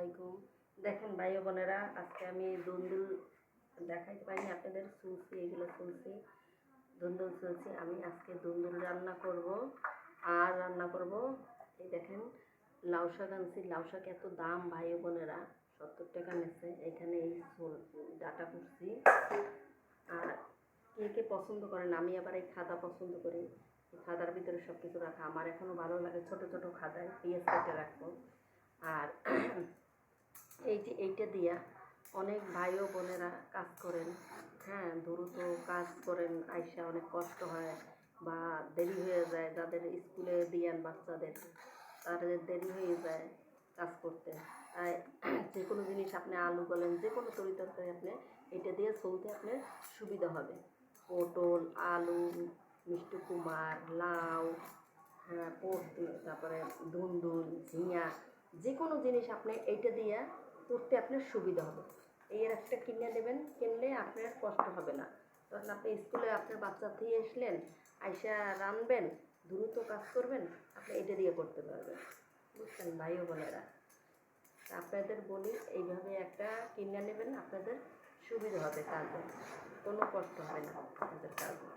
আলাইকুম। দেখেন ভাই বোনেরা, আজকে আমি দুন্দুল দেখাইতে পারিনি আপনাদের শুনছি এগুলো শুনছি দুন্দুল শুনছি আমি আজকে দুন্দুল রান্না করব। আর রান্না করব, এই দেখেন, লাউ শাক আনছি। লাউ শাক এত দাম ভাই বোনেরা, সত্তর টাকা নিচ্ছে। এখানে এই ডাটা করছি। আর কে কে পছন্দ করেন, আমি আবার এই খাদা পছন্দ করি। খাদার ভিতরে সব কিছু রাখা। আমার এখনও ভালো লাগে ছোট ছোট খাদায় পেঁয়াজ কেটে রাখব। আর এই যে এইটা দিয়া অনেক ভাই ও বোনেরা কাজ করেন। হ্যাঁ দ্রুত কাজ করেন, আইসা অনেক কষ্ট হয় বা দেরি হয়ে যায় যাদের স্কুলে দিয়ান বাচ্চাদের, তাদের দেরি হয়ে যায় কাজ করতে। তাই যে কোনো জিনিস আপনি আলু বলেন যে কোনো তরি তরকারি আপনি এটা দিয়ে চলতে আপনার সুবিধা হবে। পটল, আলু, মিষ্টি কুমার লাউ হ্যাঁ তারপরে ধুন্দুল, ঝিঙা যে কোনো জিনিস আপনি এইটা দিয়ে করতে আপনার সুবিধা হবে। এই একটা কিনে নেবেন, কিনলে আপনার কষ্ট হবে না। তখন আপনি স্কুলে আপনার বাচ্চা দিয়ে আসলেন, আইসা রানবেন, দ্রুত কাজ করবেন, আপনি এটা দিয়ে করতে পারবেন। বুঝছেন ভাই ও বোনেরা? আপনাদের বলি, এইভাবে একটা কিনে নেবেন, আপনাদের সুবিধা হবে কাজে কোনো কষ্ট হবে না আপনাদের কাজে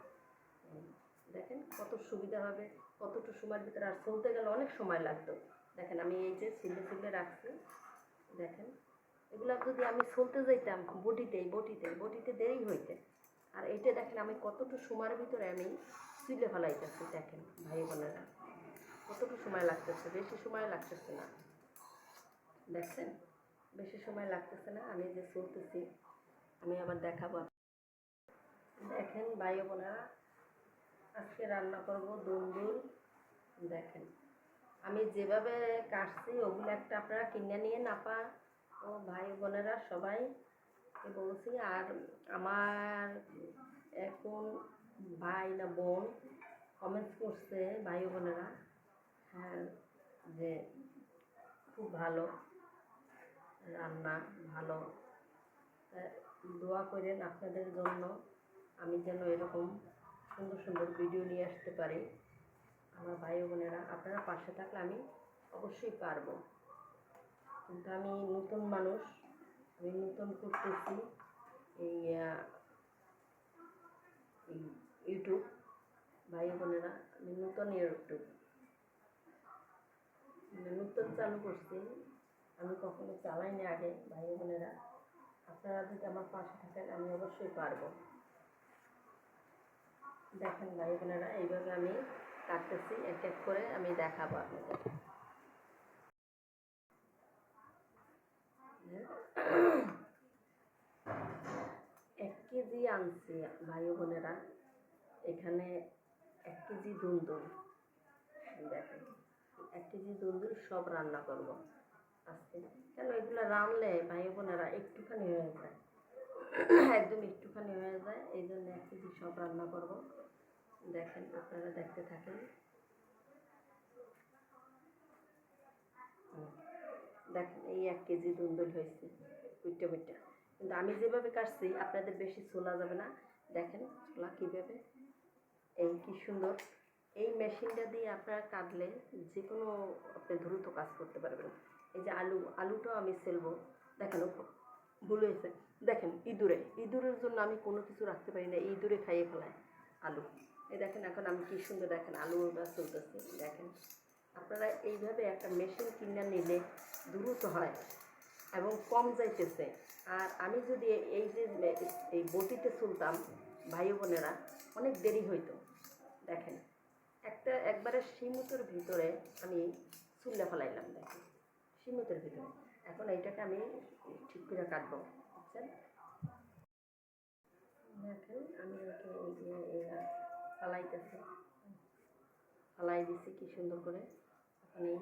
দেখেন কত সুবিধা হবে, কতটুকু সময়ের ভিতরে আর চলতে গেলে অনেক সময় লাগতো। দেখেন আমি এই যে সিলে সিলে রাখছি। দেখেন, এগুলো যদি আমি চলতে যাইতাম বটিতেই বটিতে বটিতে দেরি হইতে। আর এইটা দেখেন, আমি কতটুকু সময়ের ভিতরে আমি সিলে ফেলাইতেছি, দেখেন, ভাই বোনেরা। কতটুকু সময় লাগতেছে, বেশি সময় লাগতেছে না। দেখছেন? বেশি সময় লাগতেছে না, আমি যে চলতেছি, আমি আবার দেখাবো। দেখেন, ভাই বোনেরা, আজকে রান্না করব দুন্দুল দেখেন। আমি যেভাবে কাটছি, ওগুলো একটা আপনারা কিনে নিয়ে নাপা। ও ভাই বোনেরা সবাই বলছি, আর আমার এখন ভাই না বোন কমেন্টস করছে ভাই বোনেরা হ্যাঁ যে খুব ভালো রান্না, ভালো। দোয়া করেন আপনাদের জন্য, আমি যেন এরকম সুন্দর সুন্দর ভিডিও নিয়ে আসতে পারি। আমার ভাই বোনেরা, আপনারা পাশে থাকলে আমি অবশ্যই পারব। কিন্তু আমি নতুন মানুষ, আমি নতুন করতেছি এই ইউটিউব ভাই বোনেরা, আমি নতুন ইউটিউব নতুন চালু করছি। আমি কখনো চালাইনি আগে, ভাই বোনেরা। আপনারা যদি আমার পাশে থাকেন, আমি অবশ্যই পারব। দেখেন ভাই বোনেরা, এইভাবে আমি কাটতেছি, এক এক করে আমি দেখাবো আপনাদের এক কেজি আনছি ভাই বোনেরা। এখানে এক কেজি দুন্দুল। দেখেন, এক কেজি দুন্দুল সব রান্না করব। আজকে কেন এগুলো রানলে ভাই বোনেরা একটুখানি হয়ে যায়। একদম একটুখানি হয়ে যায়, এই জন্য এক কেজি সব রান্না করব। দেখেন, আপনারা দেখতে থাকেন। দেখেন, এই এক কেজি দুন্দুল হয়েছে কুইটা কুইটা কিন্তু আমি যেভাবে কাটছি, আপনাদের বেশি ছোলা যাবে না। দেখেন ছোলা কীভাবে, এই কি সুন্দর। এই মেশিনটা দিয়ে আপনারা কাটলে যে কোনো আপনি দ্রুত কাজ করতে পারবেন। এই যে আলু, আলুটাও আমি সেলবো দেখেন ভুল হয়েছে। দেখেন, ইঁদুরে, ইঁদুরের জন্য আমি কোনো কিছু রাখতে পারি না। ইঁদুরে খাইয়ে ফেলায় আলু। এই দেখেন এখন আমি কি সুন্দর দেখেন আলু আলুটা চলতেছে, দেখেন। আপনারা এইভাবে একটা মেশিন কিনে নিলে দ্রুত হয় এবং কম যাইতেছে। আর আমি যদি এই যে এই বটিতে চলতাম, ভাই বোনেরা, অনেক দেরি হইতো। দেখেন, একটা একবারে সীমিতর ভিতরে আমি চুল্লা ফেলাইলাম, দেখেন। সীমিতর ভিতরে। এখন এইটাকে আমি ঠিক করে কাটবো, বুঝছেন? দেখেন, আমি এই যে ফালাইতেছি। ফালাই দিছি কি সুন্দর করে? এখন এই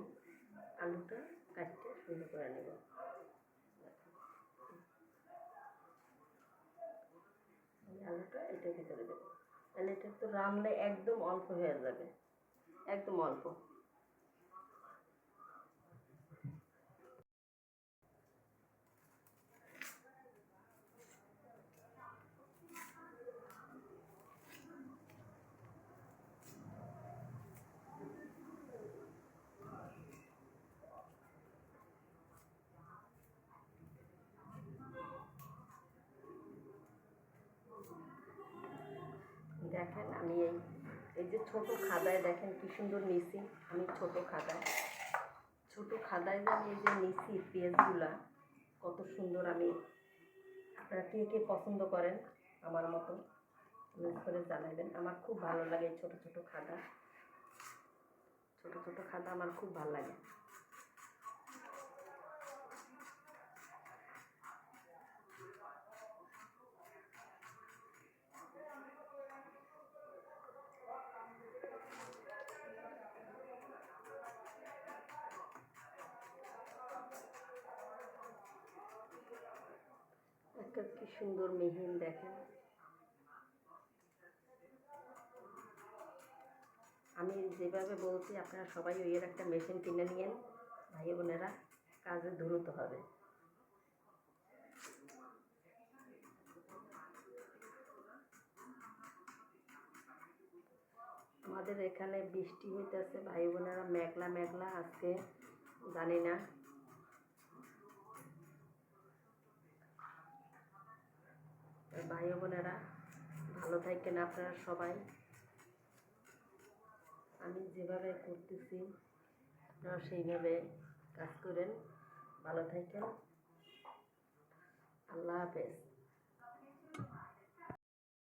আলুটা কাটতে সুন্দর করে নেব। আলুটা এটার ভিতরে দেবো। তাহলে এটা তো রানলে একদম অল্প হয়ে যাবে। একদম অল্প। ছোট খাদায় দেখেন কি সুন্দর নিছি আমি ছোট খাদায়। ছোট খাদায় যে আমি এই যে নিছি পেঁয়াজগুলা, কত সুন্দর আমি আপনারা কে কে পছন্দ করেন আমার মতো কমেন্ট করে জানাবেন আমার খুব ভালো লাগে এই ছোট ছোট খাদা। ছোট ছোট খাদা আমার খুব ভালো লাগে। একটা কি সুন্দর মেহিন দেখেন। আমি যেভাবে বলছি, আপনারা সবাই ওই একটা মেশিন কিনে নিয়েন। ভাই বোনেরা, কাজে দ্রুত হবে। আমাদের এখানে বৃষ্টি হইতেছে, ভাই বোনেরা, মেঘলা মেঘলা আজকে জানি না। ভাই বোনেরা, ভালো থাকেন আপনারা সবাই। আমি যেভাবে করতেছি আপনারা সেইভাবে কাজ করেন। ভালো থাকেন। আল্লাহ হাফেজ।